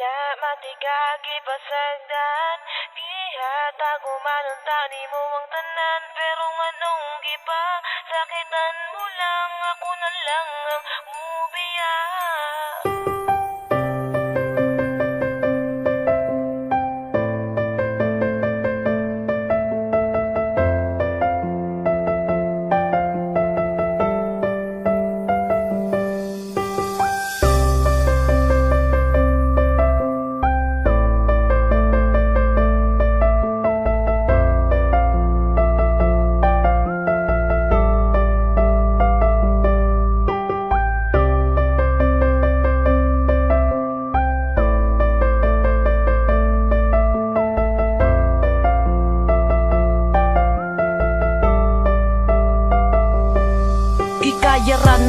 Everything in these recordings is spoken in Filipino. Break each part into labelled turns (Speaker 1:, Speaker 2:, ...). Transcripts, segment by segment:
Speaker 1: Wala matigagi pasagdan Gihatag umanon tani mo ang tanan. Pero nganong gipa Sakitan mo lang Ako na lang ang mubiya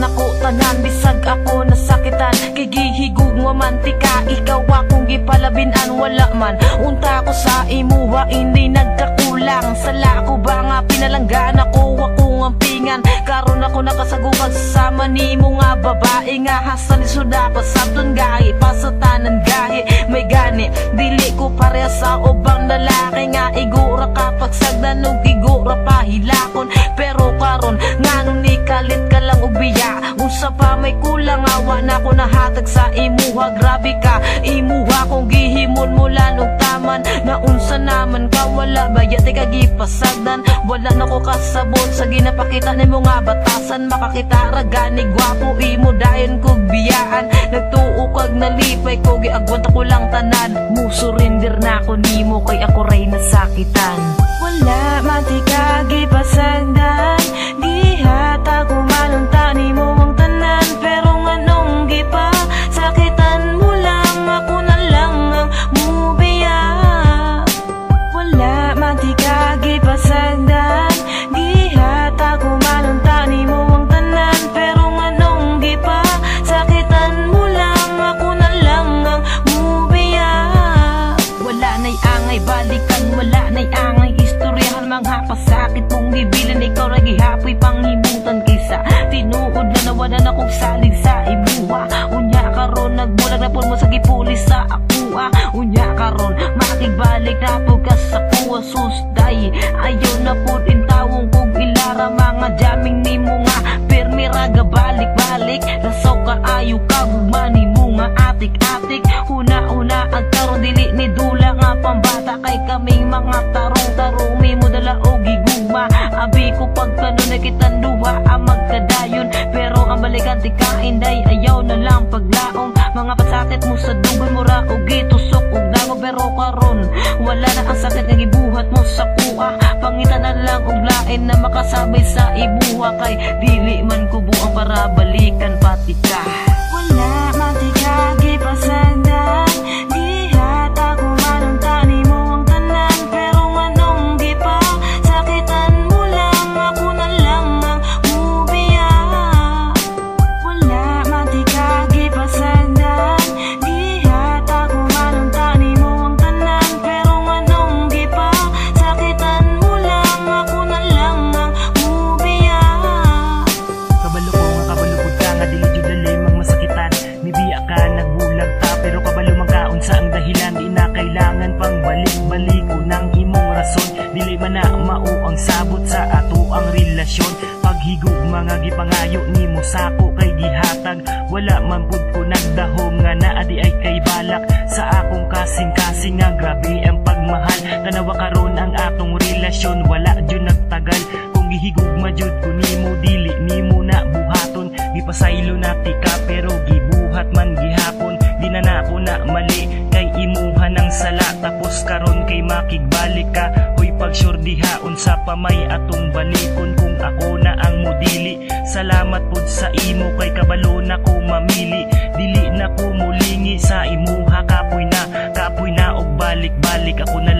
Speaker 2: Gikayaran ako tanan bisag ako nasakitan. Gigihigug nga mantika ikaw akong gipalabinan wala man. Unta ko sa imuha hindi nagkakulang. Sala ko ba nga pinalanggan ako ako nga pingan. Karon ako nakasagupag sama ni mo nga babae nga hasan isuda pa sa gahi pasatanan gahi. May gani dili ko pareha sa ubang lalaki nga igura kapag sagdan igura pero may kulang awa na ko nahatag sa imuha. Grabe ka imuha kong gihimon mula og taman. Na unsa naman ka wala bayat ka gipasagdan wala na ko kasabot sa ginapakita nimo nga batasan. Makakita ra gani gwapo imo dayon kog biyaan. Nagtuo kag nalipay ko giagwanta ko lang tanan. Mo surrender na ako nimo kay ako ray nasakitan.
Speaker 1: Wala matigagi pasagdan
Speaker 2: karon makigbalik na po ka sa kuwa Susday ayaw na po din tawong kog ilara Mga jaming ni mo nga. Permi raga balik-balik Lasaw ka ayaw ka gumani mo nga atik-atik. Una-una ang karon dili ni dula nga pambata. Kay kaming mga tarong-tarong May mo dala o giguma. Abi ko pagkano na kitang duha ang magkadayon. Pero ang balikan ti kainday ayaw na lang paglaom lain na makasabay sa ibuha Kay dili man ko buang para balikan pati ka
Speaker 3: relasyon Paghigog mga gipangayo nimo sako kay gihatag. Wala man pud ko nagdahom nga naa di ay kay balak. Sa akong kasing-kasing nga grabe ang pagmahal. Tanawa karon ang atong relasyon wala jud nagtagal. Kung gihigugma jud ko nimo dili nimo na buhaton. Gipasaylo na tika pero gibuhat man gihapon. Di na nako na mali kay imuha ng sala. Tapos karon kay makigbalik ka. Hoy pagsurdiha unsa pa may atong balikon. Kung salamat pud sa imo kay kabalo na ko mamili. Dili na ko mulingi sa imuha kapoy na kapoy na og balik-balik ako na